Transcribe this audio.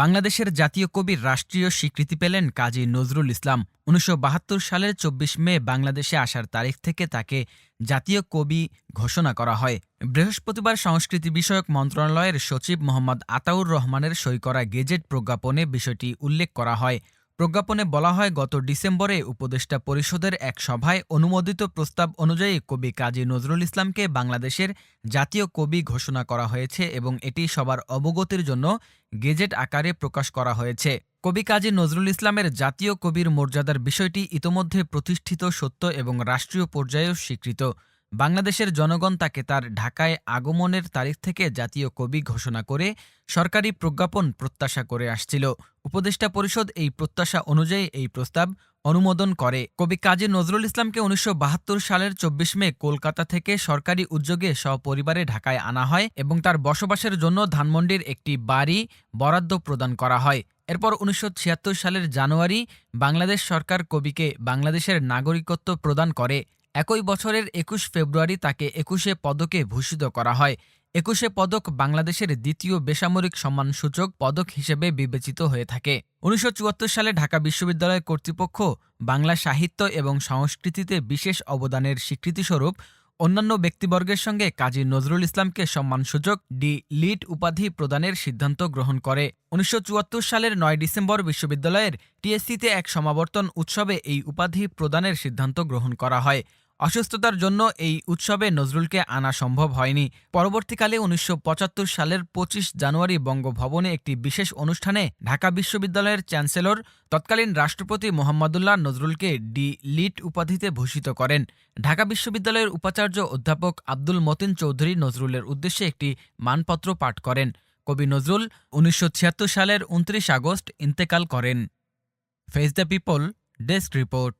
বাংলাদেশের জাতীয় কবির রাষ্ট্রীয় স্বীকৃতি পেলেন কাজী নজরুল ইসলাম। উনিশশো বাহাত্তর সালের চব্বিশ মে বাংলাদেশে আসার তারিখ থেকে তাকে জাতীয় কবি ঘোষণা করা হয়। বৃহস্পতিবার সংস্কৃতি বিষয়ক মন্ত্রণালয়ের সচিব মোহাম্মদ আতাউর রহমানের সই করা গেজেট প্রজ্ঞাপনে বিষয়টি উল্লেখ করা হয়। প্রজ্ঞাপনে বলা হয়, গত ডিসেম্বরে উপদেষ্টা পরিষদের এক সভায় অনুমোদিত প্রস্তাব অনুযায়ী কবি কাজী নজরুল ইসলামকে বাংলাদেশের জাতীয় কবি ঘোষণা করা হয়েছে এবং এটি সবার অবগতির জন্য গেজেট আকারে প্রকাশ করা হয়েছে। কবি কাজী নজরুল ইসলামের জাতীয় কবির মর্যাদার বিষয়টি ইতোমধ্যে প্রতিষ্ঠিত সত্য এবং রাষ্ট্রীয় পর্যায়েও স্বীকৃত। বাংলাদেশের জনগণ তাকে তার ঢাকায় আগমনের তারিখ থেকে জাতীয় কবি ঘোষণা করে সরকারি প্রজ্ঞাপন প্রত্যাশা করে আসছিল। উপদেষ্টা পরিষদ এই প্রত্যাশা অনুযায়ী এই প্রস্তাব অনুমোদন করে। কবি কাজী নজরুল ইসলামকে উনিশশো বাহাত্তর সালের চব্বিশ মে কলকাতা থেকে সরকারি উদ্যোগে সপরিবারে ঢাকায় আনা হয় এবং তার বসবাসের জন্য ধানমন্ডির একটি বাড়ি বরাদ্দ প্রদান করা হয়। এরপর উনিশশো ছিয়াত্তর সালের জানুয়ারি বাংলাদেশ সরকার কবিকে বাংলাদেশের নাগরিকত্ব প্রদান করে। একই বছরের একুশ ফেব্রুয়ারি তাকে একুশে পদকে ভূষিত করা হয়। একুশে পদক বাংলাদেশের দ্বিতীয় বেসামরিক সম্মানসূচক পদক হিসেবে বিবেচিত হয়ে থাকে। উনিশশো চুয়াত্তর সালে ঢাকা বিশ্ববিদ্যালয় কর্তৃপক্ষ বাংলা সাহিত্য এবং সংস্কৃতিতে বিশেষ অবদানের স্বীকৃতিস্বরূপ অন্যান্য ব্যক্তিবর্গের সঙ্গে কাজী নজরুল ইসলামকে সম্মানসূচক ডি লিট উপাধি প্রদানের সিদ্ধান্ত গ্রহণ করে। উনিশশো চুয়াত্তর সালের নয় ডিসেম্বর বিশ্ববিদ্যালয়ের টিএসসিতে এক সমাবর্তন উৎসবে এই উপাধি প্রদানের সিদ্ধান্ত গ্রহণ করা হয়। অসুস্থতার জন্য এই উৎসবে নজরুলকে আনা সম্ভব হয়নি। পরবর্তীকালে উনিশশো পঁচাত্তর সালের ২৫ জানুয়ারি বঙ্গভবনে একটি বিশেষ অনুষ্ঠানে ঢাকা বিশ্ববিদ্যালয়ের চ্যান্সেলর, তৎকালীন রাষ্ট্রপতি মোহাম্মদুল্লাহ নজরুলকে ডি লিট উপাধিতে ভূষিত করেন। ঢাকা বিশ্ববিদ্যালয়ের উপাচার্য অধ্যাপক আব্দুল মতিন চৌধুরী নজরুলের উদ্দেশ্যে একটি মানপত্র পাঠ করেন। কবি নজরুল উনিশশো ছিয়াত্তর সালের উনত্রিশ আগস্ট ইন্তেকাল করেন। Face the people desk report.